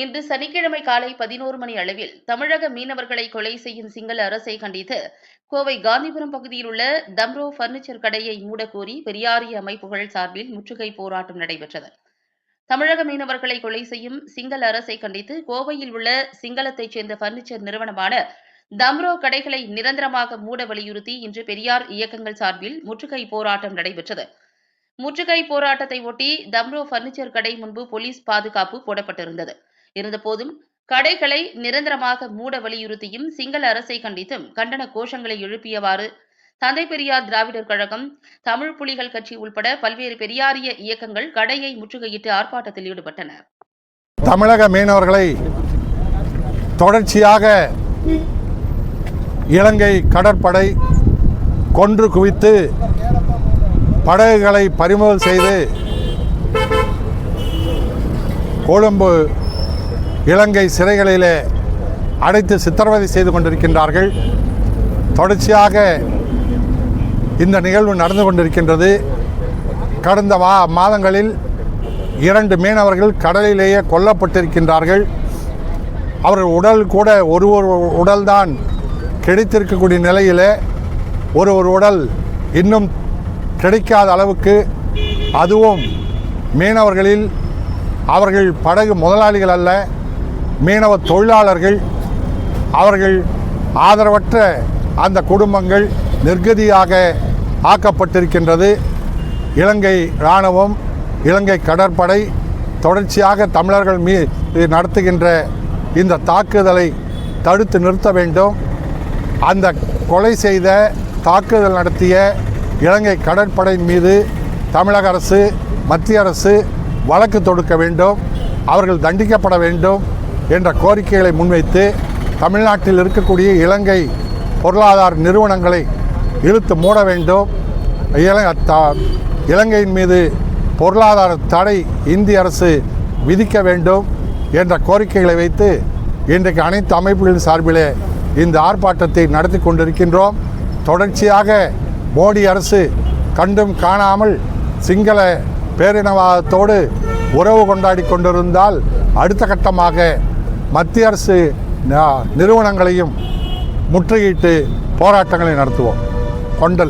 இன்று சனிக்கிழமை காலை பதினோரு மணி அளவில் தமிழக மீனவர்களை கொலை செய்யும் சிங்கள அரசை கண்டித்து கோவை காந்திபுரம் பகுதியில் உள்ள தம்ரோ பர்னிச்சர் கடையை மூடக்கோரி பெரியாரிய அமைப்புகள் சார்பில் முற்றுகை போராட்டம் நடைபெற்றது. தமிழக மீனவர்களை கொலை செய்யும் சிங்கள அரசை கண்டித்து கோவையில் உள்ள சிங்களத்தைச் சேர்ந்த பர்னிச்சர் நிறுவனமான தம்ரோ கடைகளை நிரந்தரமாக மூட வலியுறுத்தி இன்று பெரியார் இயக்கங்கள் சார்பில் முற்றுகை போராட்டம் நடைபெற்றது. முற்றுகை போராட்டத்தை ஒட்டி தம்ரோ பர்னிச்சர் கடை முன்பு போலீஸ் பாதுகாப்பு போடப்பட்டிருந்தது. இருந்தபோதும் கடைகளை நிரந்தரமாக மூட வலியுறுத்தியும் சிங்கள அரசை கண்டித்தும் கண்டன கோஷங்களை எழுப்பியவாறு தந்தை பெரியார் திராவிடர் கழகம் தமிழ் புலிகள் கட்சி உள்பட பல்வேறு பெரியாரிய இயக்கங்கள் கடையை முற்றுகையிட்டு ஆர்ப்பாட்டத்தில் ஈடுபட்டனர். தமிழக மீனவர்களை தொடர்ச்சியாக இலங்கை கடற்படை கொன்று குவித்து படகுகளை பறிமுதல் செய்து கொழும்பு இலங்கை சிறைகளிலே அடைத்து சித்திரவதை செய்து கொண்டிருக்கின்றார்கள். தொடர்ச்சியாக இந்த நிகழ்வு நடந்து கொண்டிருக்கின்றது. கடந்த வா மாதங்களில் இரண்டு மீனவர்கள் கடலிலேயே கொல்லப்பட்டிருக்கின்றார்கள். அவர்கள் உடல் கூட ஒரு ஒரு உடல்தான் கிடைத்திருக்கக்கூடிய நிலையிலே ஒரு ஒரு உடல் இன்னும் கிடைக்காத அளவுக்கு அதுவும் மீனவர்களில் அவர்கள் படகு முதலாளிகள் அல்ல மீனவ தொழிலாளர்கள் அவர்கள் ஆதரவற்ற அந்த குடும்பங்கள் நிர்கதியாக ஆக்கப்பட்டிருக்கின்றது. இலங்கை இராணுவம் இலங்கை கடற்படை தொடர்ச்சியாக தமிழர்கள் மீ நடத்துகின்ற இந்த தாக்குதலை தடுத்து நிறுத்த வேண்டும். அந்த கொலை செய்த தாக்குதல் நடத்திய இலங்கை கடற்படை மீது தமிழக அரசு மத்திய அரசு வழக்கு தொடுக்க வேண்டும். அவர்கள் தண்டிக்கப்பட வேண்டும். என்ற கோரிக்கைகளை முன்வைத்து தமிழ்நாட்டில் இருக்கக்கூடிய இலங்கை பொருளாதார நிறுவனங்களை இழுத்து மூட வேண்டும். இல இலங்கையின் மீது பொருளாதார தடை இந்திய அரசு விதிக்க வேண்டும் என்ற கோரிக்கைகளை வைத்து இன்றைக்கு அனைத்து அமைப்புகளின் சார்பிலே இந்த ஆர்ப்பாட்டத்தை நடத்தி கொண்டிருக்கின்றோம். தொடர்ச்சியாக மோடி அரசு கண்டும் காணாமல் சிங்கள பேரினவாதத்தோடு உறவு கொண்டாடி கொண்டிருந்தால் அடுத்த கட்டமாக மத்திய அரசு நிறுவனங்களையும் முற்றுகையிட்டு போராட்டங்களை நடத்துவோம். கொண்டல்.